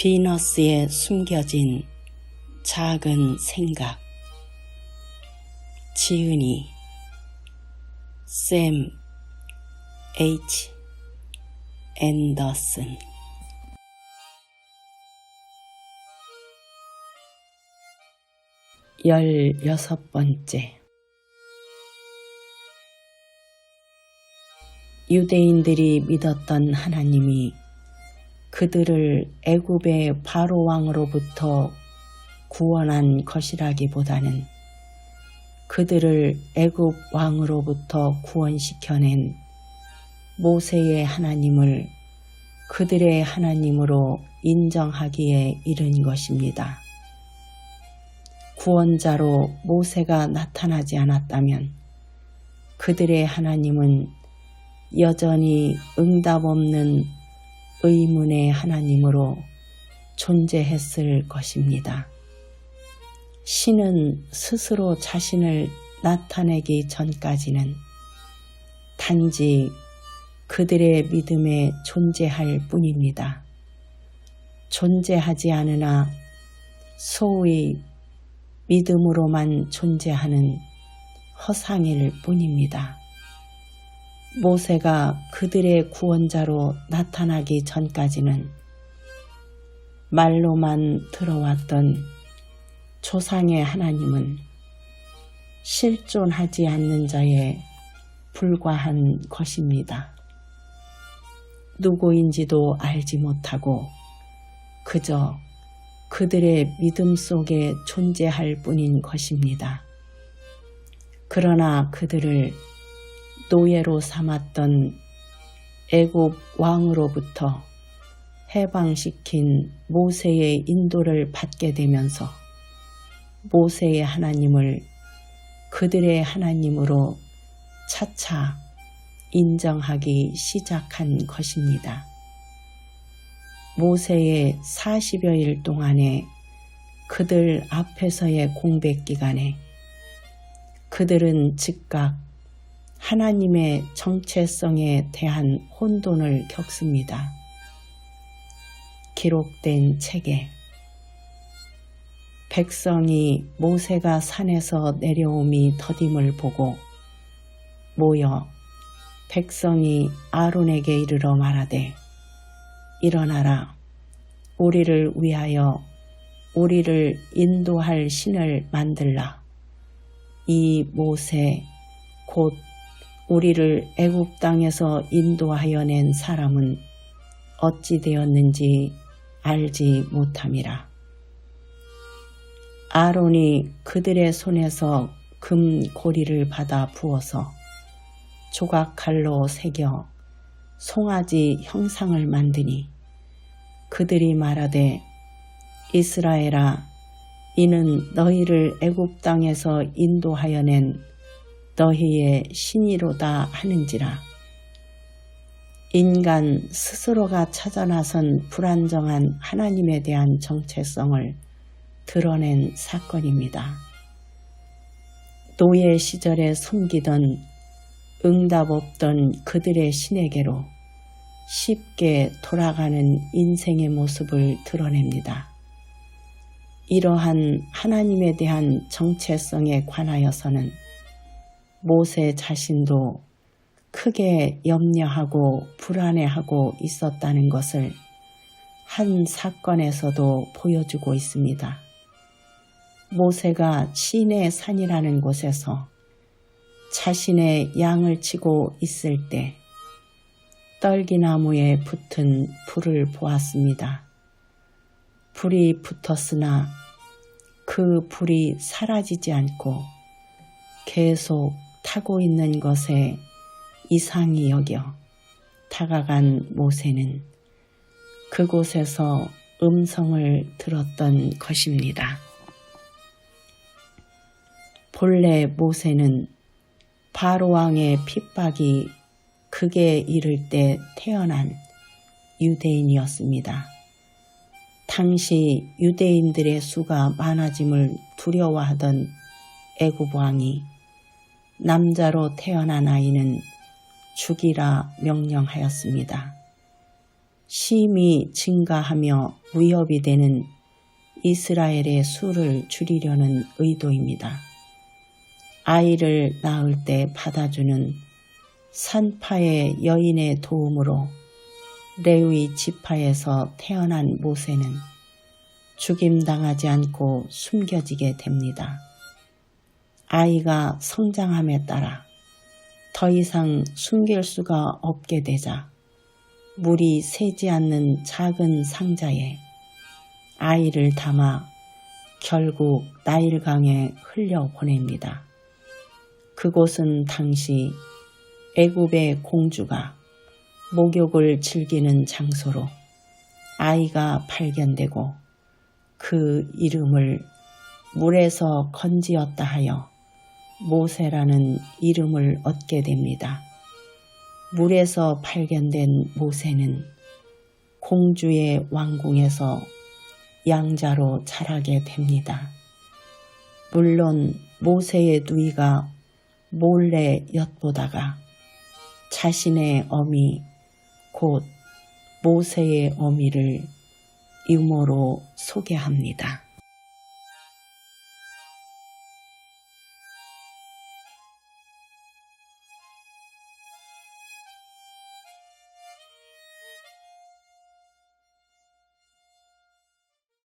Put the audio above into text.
비너스에 숨겨진 작은 생각. 지은이 샘 H. 앤더슨. 열여섯 번째. 유대인들이 믿었던 하나님이 그들을 애굽의 바로 왕으로부터 구원한 것이라기보다는 그들을 애굽 왕으로부터 구원시켜낸 모세의 하나님을 그들의 하나님으로 인정하기에 이른 것입니다. 구원자로 모세가 나타나지 않았다면 그들의 하나님은 여전히 응답 없는 의문의 하나님으로 존재했을 것입니다. 신은 스스로 자신을 나타내기 전까지는 단지 그들의 믿음에 존재할 뿐입니다. 존재하지 않으나 소위 믿음으로만 존재하는 허상일 뿐입니다. 모세가 그들의 구원자로 나타나기 전까지는 말로만 들어왔던 조상의 하나님은 실존하지 않는 자에 불과한 것입니다. 누구인지도 알지 못하고 그저 그들의 믿음 속에 존재할 뿐인 것입니다. 그러나 그들을 노예로 삼았던 애굽 왕으로부터 해방시킨 모세의 인도를 받게 되면서 모세의 하나님을 그들의 하나님으로 차차 인정하기 시작한 것입니다. 모세의 40여일 동안의 그들 앞에서의 공백 기간에 그들은 즉각 하나님의 정체성에 대한 혼돈을 겪습니다. 기록된 책에 백성이 모세가 산에서 내려옴이 더딤을 보고 모여 백성이 아론에게 이르러 말하되 일어나라 우리를 위하여 우리를 인도할 신을 만들라 이 모세 곧 우리를 애굽 땅에서 인도하여 낸 사람은 어찌 되었는지 알지 못함이라. 아론이 그들의 손에서 금 고리를 받아 부어서 조각칼로 새겨 송아지 형상을 만드니 그들이 말하되 이스라엘아 이는 너희를 애굽 땅에서 인도하여 낸 너희의 신이로다 하는지라. 인간 스스로가 찾아 나선 불안정한 하나님에 대한 정체성을 드러낸 사건입니다. 노예 시절에 숨기던 응답 없던 그들의 신에게로 쉽게 돌아가는 인생의 모습을 드러냅니다. 이러한 하나님에 대한 정체성에 관하여서는 모세 자신도 크게 염려하고 불안해하고 있었다는 것을 한 사건에서도 보여주고 있습니다. 모세가 시내 산이라는 곳에서 자신의 양을 치고 있을 때 떨기나무에 붙은 불을 보았습니다. 불이 붙었으나 그 불이 사라지지 않고 계속 타고 있는 것에 이상히 여겨 다가간 모세는 그곳에서 음성을 들었던 것입니다. 본래 모세는 바로왕의 핍박이 극에 이를 때 태어난 유대인이었습니다. 당시 유대인들의 수가 많아짐을 두려워하던 애굽 왕이 남자로 태어난 아이는 죽이라 명령하였습니다. 심히 증가하며 위협이 되는 이스라엘의 수를 줄이려는 의도입니다. 아이를 낳을 때 받아주는 산파의 여인의 도움으로 레위 지파에서 태어난 모세는 죽임당하지 않고 숨겨지게 됩니다. 아이가 성장함에 따라 더 이상 숨길 수가 없게 되자 물이 새지 않는 작은 상자에 아이를 담아 결국 나일강에 흘려보냅니다. 그곳은 당시 애굽의 공주가 목욕을 즐기는 장소로 아이가 발견되고 그 이름을 물에서 건지었다 하여 모세라는 이름을 얻게 됩니다. 물에서 발견된 모세는 공주의 왕궁에서 양자로 자라게 됩니다. 물론 모세의 누이가 몰래 엿보다가 자신의 어미 곧 모세의 어미를 유모로 소개합니다.